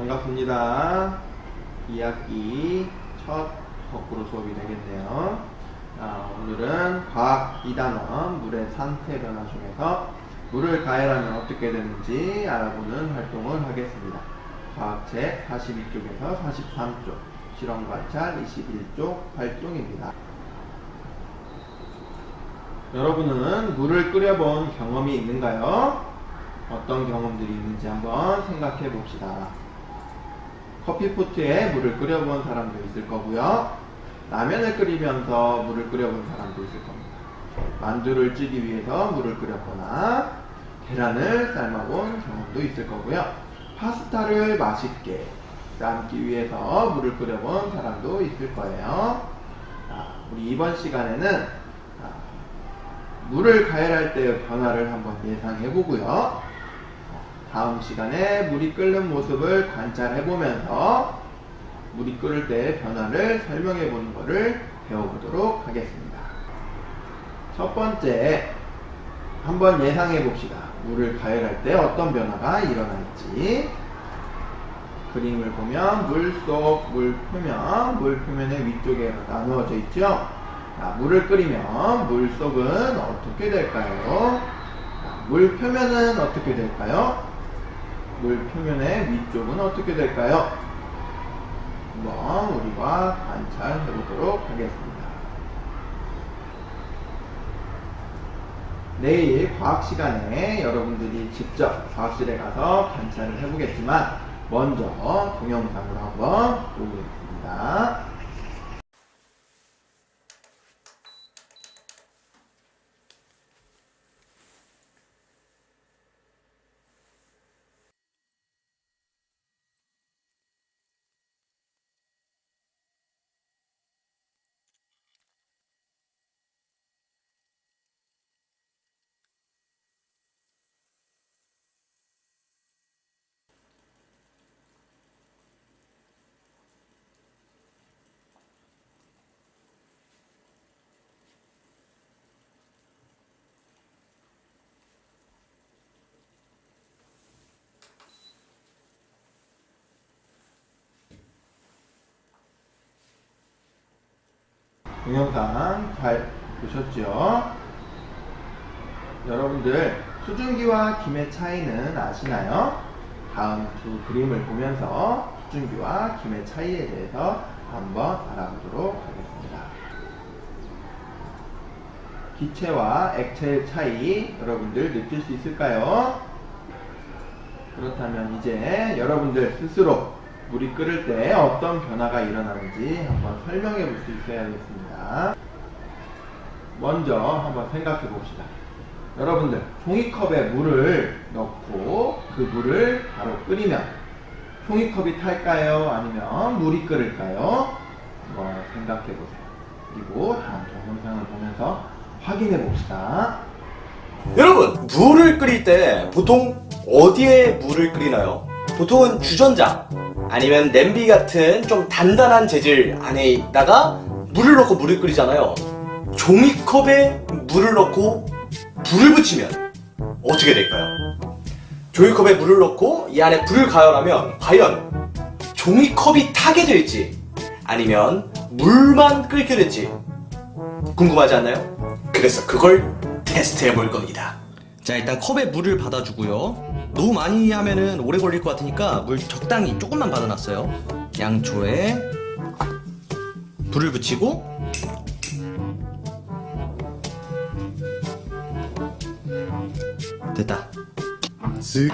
반갑습니다. 2학기 첫 거꾸로 수업이 되겠네요. 자, 오늘은 과학 2단원 물의 상태 변화 중에서 물을 가열하면 어떻게 되는지 알아보는 활동을 하겠습니다. 과학책 42쪽에서 43쪽, 실험 관찰 21쪽 활동입니다. 여러분은 물을 끓여본 경험이 있는가요? 어떤 경험들이 있는지 한번 생각해 봅시다. 커피포트에 물을 끓여본 사람도 있을 거고요. 라면을 끓이면서 물을 끓여본 사람도 있을 겁니다. 만두를 찌기 위해서 물을 끓였거나 계란을 삶아본 경험도 있을 거고요. 파스타를 맛있게 삶기 위해서 물을 끓여본 사람도 있을 거예요. 자, 우리 이번 시간에는 자, 물을 가열할 때의 변화를 한번 예상해 보고요. 다음 시간에 물이 끓는 모습을 관찰해 보면서 물이 끓을 때의 변화를 설명해 보는 것을 배워보도록 하겠습니다. 첫 번째, 한번 예상해 봅시다. 물을 가열할 때 어떤 변화가 일어날지. 그림을 보면 물 속, 물 표면, 물 표면의 위쪽에 나누어져 있죠. 자, 물을 끓이면 물 속은 어떻게 될까요? 자, 물 표면은 어떻게 될까요? 물 표면의 위쪽은 어떻게 될까요? 한번 우리가 관찰해 보도록 하겠습니다. 내일 과학 시간에 여러분들이 직접 과학실에 가서 관찰을 해보겠지만 먼저 동영상으로 한번 보겠습니다. 동영상 잘 보셨죠? 여러분들 수증기와 김의 차이는 아시나요? 다음 두 그림을 보면서 수증기와 김의 차이에 대해서 한번 알아보도록 하겠습니다. 기체와 액체의 차이 여러분들 느낄 수 있을까요? 그렇다면 이제 여러분들 스스로 물이 끓을 때 어떤 변화가 일어나는지 한번 설명해 볼 수 있어야겠습니다. 먼저 한번 생각해 봅시다. 여러분들 종이컵에 물을 넣고 그 물을 바로 끓이면 종이컵이 탈까요? 아니면 물이 끓을까요? 한번 생각해 보세요. 그리고 다음 동영상을 보면서 확인해 봅시다. 여러분, 물을 끓일 때 보통 어디에 물을 끓이나요? 보통은 주전자 아니면 냄비 같은 좀 단단한 재질 안에다가 물을 넣고 물을 끓이잖아요. 종이컵에 물을 넣고 불을 붙이면 어떻게 될까요? 종이컵에 물을 넣고 이 안에 불을 가열하면 과연 종이컵이 타게 될지 아니면 물만 끓게 될지 궁금하지 않나요? 그래서 그걸 테스트해 볼 겁니다. 자, 일단 컵에 물을 받아주고요. 너무 많이 하면은 오래 걸릴 것 같으니까 물 적당히 조금만 받아놨어요. 양초에 불을 붙이고 됐다. 쓱.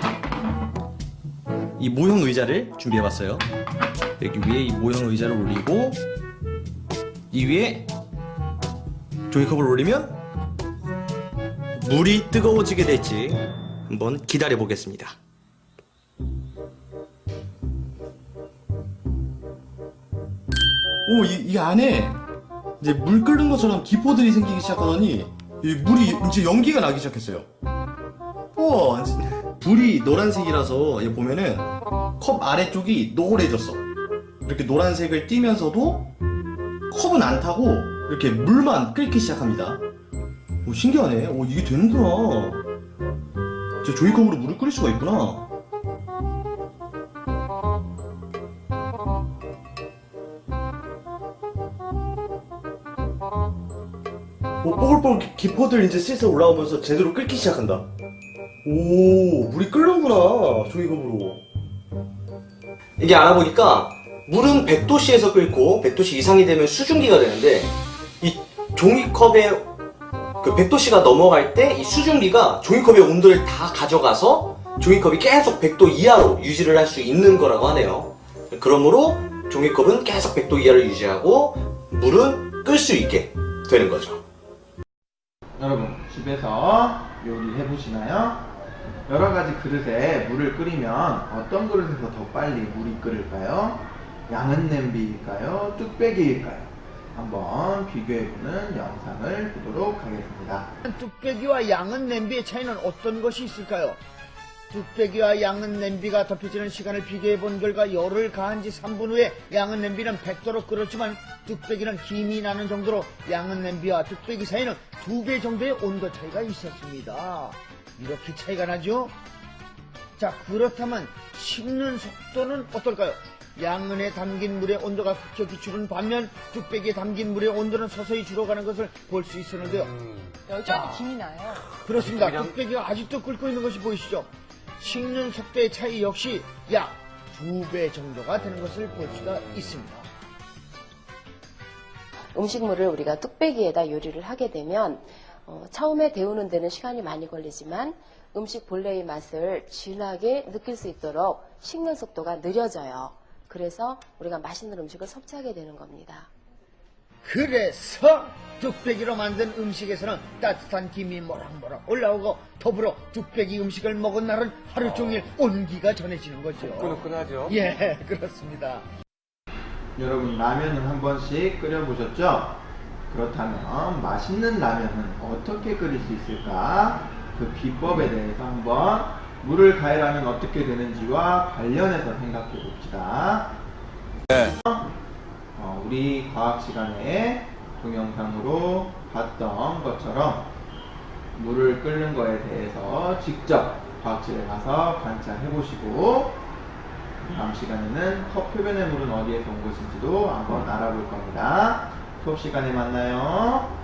이 모형 의자를 준비해봤어요. 여기 위에 이 모형 의자를 올리고 이 위에 종이컵을 올리면 물이 뜨거워지게 될지 한번 기다려 보겠습니다. 오, 이, 이 안에 이제 물 끓는 것처럼 기포들이 생기기 시작하더니 이 물이 이제 연기가 나기 시작했어요. 우와, 불이 노란색이라서 여기 보면은 컵 아래쪽이 노래졌어. 이렇게 노란색을 띠면서도 컵은 안 타고 이렇게 물만 끓기 시작합니다. 오, 신기하네. 오, 이게 되는구나. 제 조이컴으로 물을 끓일 수가 있구나. 뭐 오, 뽀글뽀글 기포들 이제 슬슬 올라오면서 제대로 끓기 시작한다. 오, 물이 끓는구나. 조이컴으로. 이게 알아보니까 물은 100도씨에서 끓고 100도씨 이상이 되면 수증기가 되는데 이 종이컵에 그 100도씨가 넘어갈 때 이 수증기가 종이컵의 온도를 다 가져가서 종이컵이 계속 100도 이하로 유지를 할 수 있는 거라고 하네요. 그러므로 종이컵은 계속 100도 이하를 유지하고 물은 끌 수 있게 되는 거죠. 여러분 집에서 요리 해 보시나요? 여러 가지 그릇에 물을 끓이면 어떤 그릇에서 더 빨리 물이 끓을까요? 양은 냄비일까요? 뚝배기일까요? 한번 비교해보는 영상을 보도록 하겠습니다. 뚝배기와 양은 냄비의 차이는 어떤 것이 있을까요? 뚝배기와 양은 냄비가 덮여지는 시간을 비교해 본 결과 열을 가한 지 3분 후에 양은 냄비는 100도로 끓었지만 뚝배기는 김이 나는 정도로 양은 냄비와 뚝배기 사이는 두배 정도의 온도 차이가 있었습니다. 이렇게 차이가 나죠? 자, 그렇다면 식는 속도는 어떨까요? 양은에 담긴 물의 온도가 급격히 줄은 반면 뚝배기에 담긴 물의 온도는 서서히 줄어가는 것을 볼 수 있었는데요. 여전히 김이 나요. 그렇습니다. 뚝배기가 아직도 끓고 있는 것이 보이시죠? 식는 속도의 차이 역시 약 두 배 정도가 되는 것을 볼 수가 있습니다. 음식물을 우리가 뚝배기에다 요리를 하게 되면 어, 처음에 데우는 데는 시간이 많이 걸리지만 음식 본래의 맛을 진하게 느낄 수 있도록 식는 속도가 느려져요. 그래서 우리가 맛있는 음식을 섭취하게 되는 겁니다. 그래서 뚝배기로 만든 음식에서는 따뜻한 김이 모락모락 올라오고 더불어 뚝배기 음식을 먹은 날은 하루 종일 온기가 전해지는 거죠. 후끈후끈하죠. 예, 그렇습니다. 여러분 라면은 한 번씩 끓여보셨죠? 그렇다면 맛있는 라면은 어떻게 끓일 수 있을까? 그 비법에 대해서 한번 물을 가열하면 어떻게 되는지와 관련해서 생각해 봅시다. 어, 우리 과학 시간에 동영상으로 봤던 것처럼 물을 끓는 거에 대해서 직접 과학실에 가서 관찰해 보시고 다음 시간에는 컵 표면의 물은 어디에서 온 것인지도 한번 알아볼 겁니다. 수업 시간에 만나요.